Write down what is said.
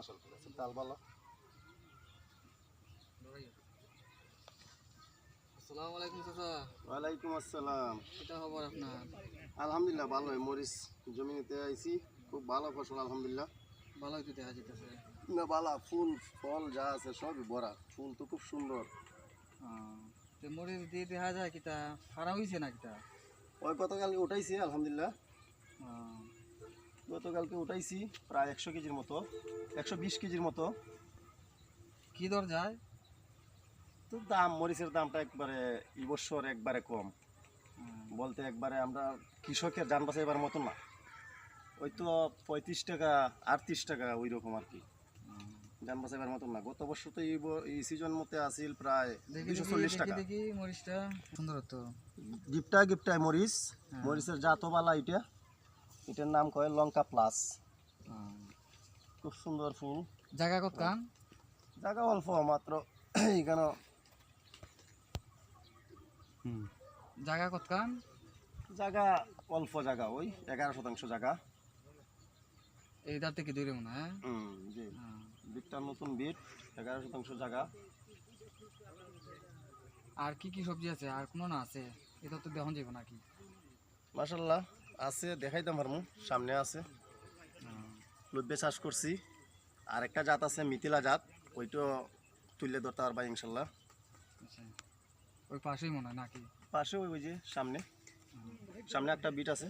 আছে ডাল ভালো আসসালামু আলাইকুম চাচা। ওয়ালাইকুম আসসালাম। এটা খবর আপনার? আলহামদুলিল্লাহ ভালো মরিচ আইছি খুব ভালো ফসল আলহামদুলিল্লাহ। ভালোই তো দেখা যেতেছে না বালা ফুল ফল যা আছে সবই ফুল তো খুব সুন্দর। তো মরিচ দিয়ে দেখা যায় কিতা ফারা হয়েছে না কিতা ওই গতকালকে উঠাইছি আলহামদুলিল্লাহ। গতকালকে উঠাইছি প্রায় একশো কেজির মতো একশো বিশ কেজির মতো। কি দর যায়? তো দাম মরিচের দামটা একবারে এই বছর একবারে কম। বলতে একবারে আমরা কৃষকের যান বাঁচাইবার মতো না। ওই তো পঁয়ত্রিশ টাকা আটত্রিশ টাকা ওই রকম আর কি। যান বাঁচাইবার মতন না। গত বছর তো এই সিজন মতে আসিল প্রায় দুশো চল্লিশ টাকা। দেখি মরিচটা সুন্দর তো গিফটা গিফটায় মরিচ। হ্যাঁ। মরিচের জাতবালা এটা এটার নাম কয়? লঙ্কা প্লাস। খুব সুন্দর ফুল। জায়গা কত কান? জায়গা অল্প মাত্র এখানে জায়গা কত কান? জায়গা অল্প জায়গা ওই এগারো শতাংশ জায়গা। এই দাঁড় থেকে দূরে মনে হয় হ্যাঁ। বিটটা নতুন বিট এগারো শতাংশ জায়গা। আর কি কি সবজি আছে? আর কোনো না আছে? এটা তো দেখন যাব নাকি? মাসাল্লাহ আছে দেখাইতাম পারমু সামনে আছে। লুব্বে চাষ করছি। আর একটা জাত আছে মিথিলা জাত। ওইটা তুললে ধরতে পারবা ইনশাল্লাহ। আচ্ছা। ওই পাশেই মনে হয় নাকি? পাশে ওই ওই যে সামনে। সামনে একটা বিট আছে।